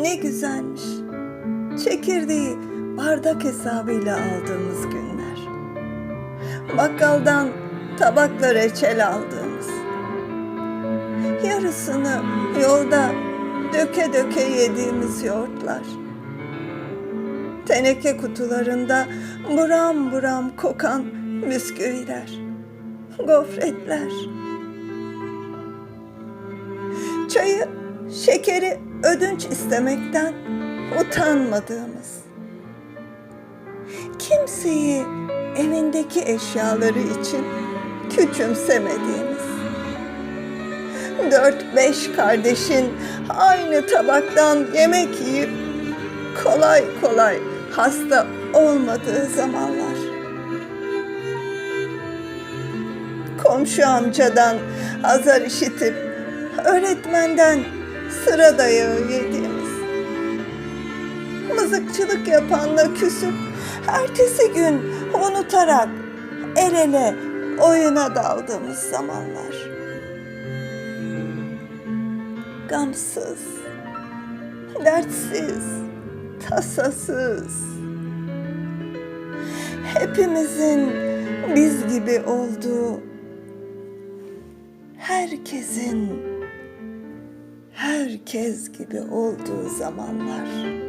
Ne güzelmiş. Çekirdeği bardak hesabıyla aldığımız günler. Bakkaldan tabakla reçel aldığımız. Yarısını yolda döke döke yediğimiz yoğurtlar. Teneke kutularında buram buram kokan bisküviler, gofretler. Çayı, şekeri ödünç istemekten utanmadığımız. Kimseyi evindeki eşyaları için küçümsemediğimiz. Dört beş kardeşin aynı tabaktan yemek yiyip kolay kolay hasta olmadığı zamanlar. Komşu amcadan azar işitip öğretmenden sıra dayağı yediğimiz. Mızıkçılık yapanla küsüp ertesi gün unutarak el ele oyuna daldığımız zamanlar. Gamsız, dertsiz, tasasız. Hepimizin biz gibi olduğu, herkesin herkes gibi olduğu zamanlar.